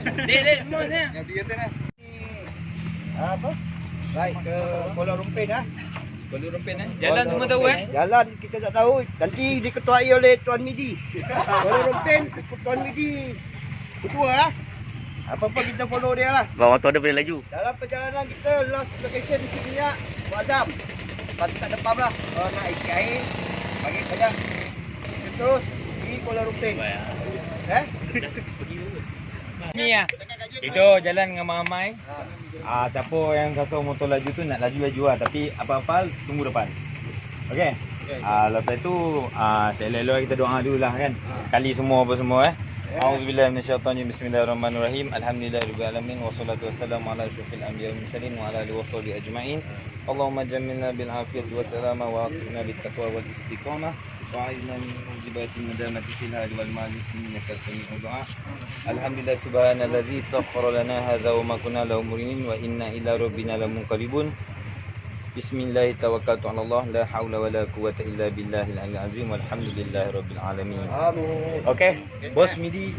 tu. Ah. Dek, dek semua ni. Yang dia kata kan. Apa? Baik ke Kuala Lumpur dah. Kuala Lumpur eh. Jalan semua tahu eh. Jalan kita tak tahu. Nanti diketuai oleh Tuan Midi. Kuala Lumpur, Tuan Midi. Ketua lah. Apa-apa kita follow dia lah. Bawa motor dia boleh laju. Dalam perjalanan kita, last location di sini ya, Muazzam. Lepas tu tak depan lah. Kalau nak isi air, bagi banyak. Kita terus pergi Kuala Lumpur. Eh? Ni ah. Itu jalan dengan mamai. Ah, siapa yang rasa motor laju tu nak laju-laju lah tapi apa-apa tunggu depan. Okey. Okey. Ah, lepas tu ah saya elok kita doa dulu lah kan. Sekali semua apa semua eh. Auzubillahi minasyaitonir bismillahirrahmanirrahim. Alhamdulillahirabbil alamin wassalatu wassalamu ala asyrofil anbiya'i wal mursalin wa ala alihi washabihi ajma'in. Allahumma jammilna bil afiyati was salama wa aqina bit taqwa wal istiqamah. وعينا من موجبات المدامة في الهاد والمال إنك سميع الدعاء. الحمد لله سبحان الذي سخر لنا هذا وما كنا له مقرنين وإنا إلى ربنا لمنقلبون. بسم الله توكلت على الله. لا حول ولا قوة إلا بالله العلي العظيم. والحمد لله رب العالمين. Amin. Okey, bos midi.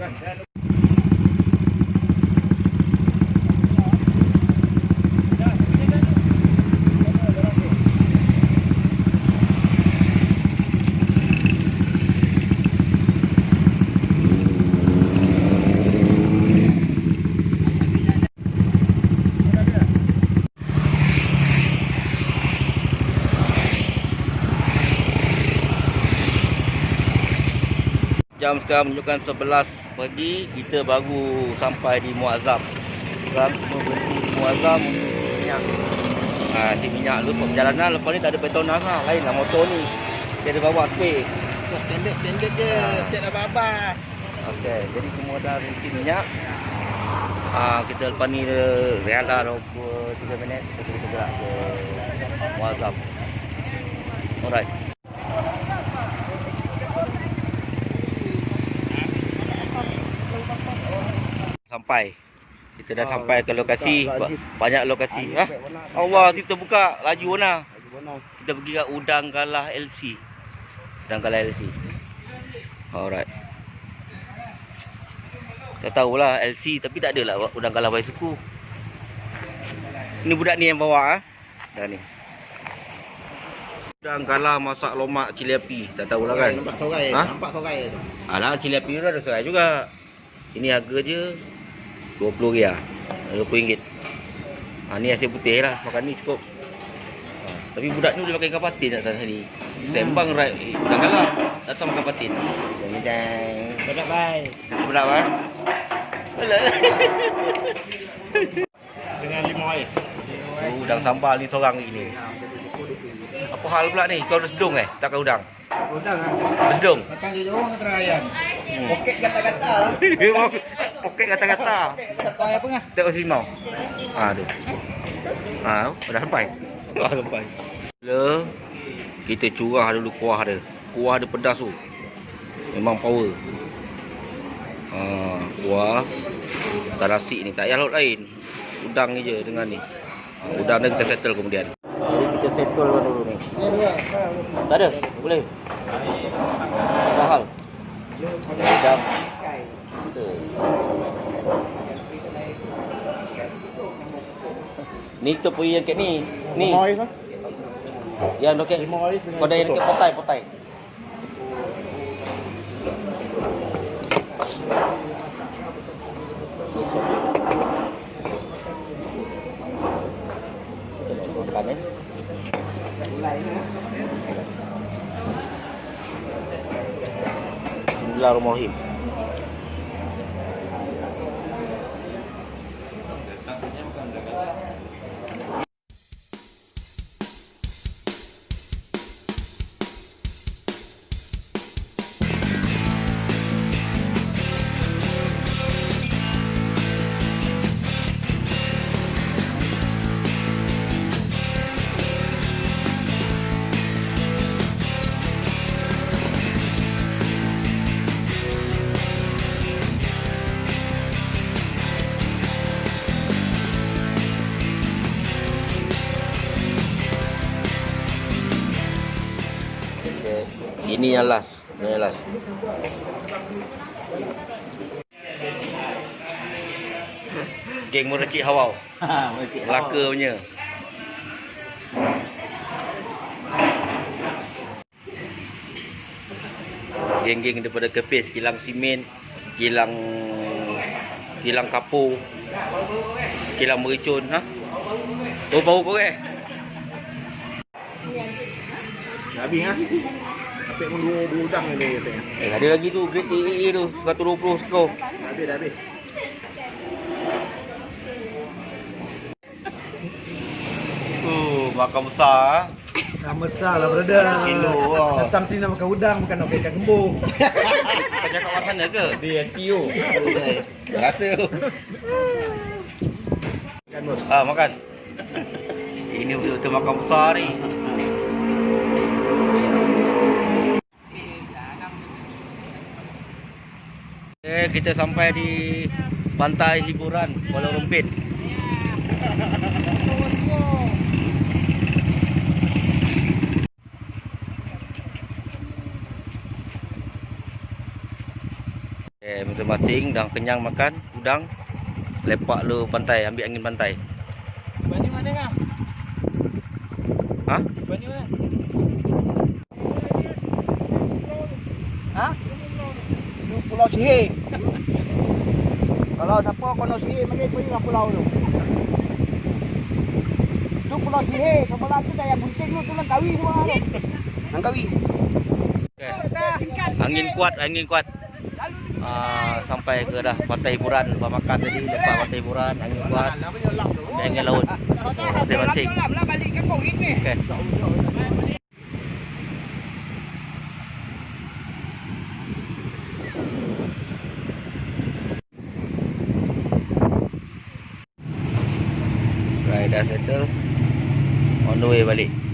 Jam sekarang menunjukkan 11 pagi. Kita baru sampai di Muazzam. Sekarang cuma berhenti di Muazzam. Minyak. Ha, Si minyak tu perjalanan. Lepas ni tak ada Petronas lah Lain lah motor ni. Dia ada bawa spray Standard-standard je. Ah. Tiada apa-apa. Okey, jadi semua dah berhenti minyak. Ha, Kita lepas ni rehat lah 23 minit. Kita bergerak ke Muazzam. Alright Sampai. Kita dah Ah, sampai ke lokasi. buka. Banyak lokasi ha? Allah kita buka laju warna Kita pergi kat Udang Galah LC Udang Galah LC Alright. Tak tahulah LC tapi tak ada lah Udang Galah Baisuku Ni budak ni yang bawa ah. Dah ni. Udang Galah masak lomak cili api. Tak tahulah kan? Nampak sorai. Ha? Nampak sorai tu. Alah cili api tu ada serai juga. Ini harga je 20 ria 20 ringgit ha, Ni hasil putih lah Makan ni cukup ha, Tapi budak ni boleh makan ikan patin tak tadi Sembang right eh, Udang Galah Datang makan patin Dang Sedap bye. Berapa ah? Dengan lima air. Oh, udang sambal ni seorang lagi ni. Apa hal pula ni? Kau ada sedung eh? Tak kau udang? Udang ah. Sedung? Macam dia orang kata ayam. Hmm. Poket kata-kata lah. Poket kata-kata. Kau apa ngah? Tengok selimau. Ha, tu. Ha, dah sampai. Dah sampai. Mula, kita curah dulu kuah dia. Kuah dia pedas tu. Memang power. Ha, kuah. Tak nasi ni. Tak payah lauk lain. Udang ni je dengan ni. Ha, udang dia kita settle kemudian. Jadi kita settle dulu ni. Tak ada? Boleh? Tak ada Ni kita pergi yang kat ni. Ni. Lah. Yang loket. Dengan Kau dah yang dekat potai, potai. Nak Bismillahirrahmanirrahim. Ini yang last. Ini yang last. Geng merecik hawau. Ha, Melaka punya. Geng-geng daripada Kepis, kilang simen, kilang kilang kapur, kilang mericun, ha? Oh, bau korek. Habis ha. Apik pun dua budang ni apik. Eh, ada lagi tu grade AAA tu, 120 skor. Habis dah habis. Oh, makan besar. Dah besar lah brother. Kilo lah. Datang sini nak makan udang, bukan nak makan kembung. Kau cakap kat sana ke? Dia NTO. Rasa tu. Bos. Ah, makan. Ini betul-betul makan besar ni. Eh, kita sampai di pantai hiburan Kuala Rumpit. Eh, masing-masing dah kenyang makan udang. Lepak lu pantai, ambil angin pantai. Bani mana ngah? Ha? Bani mana? Ha? Pulau Sihir. Kalau siapa kono Sihir mari pergi ke pulau tu. Tu pulau Sihir, sebelah tu dah yang bunting tu tu Langkawi tu. Langkawi. Okay. Angin kuat, angin kuat. Ah, sampai ke dah pantai hiburan, lepas makan tadi, lepas pantai hiburan, angin kuat, angin laut. Masing-masing. balik ke Korin ni. Okay. Right, dah settle. On the way balik.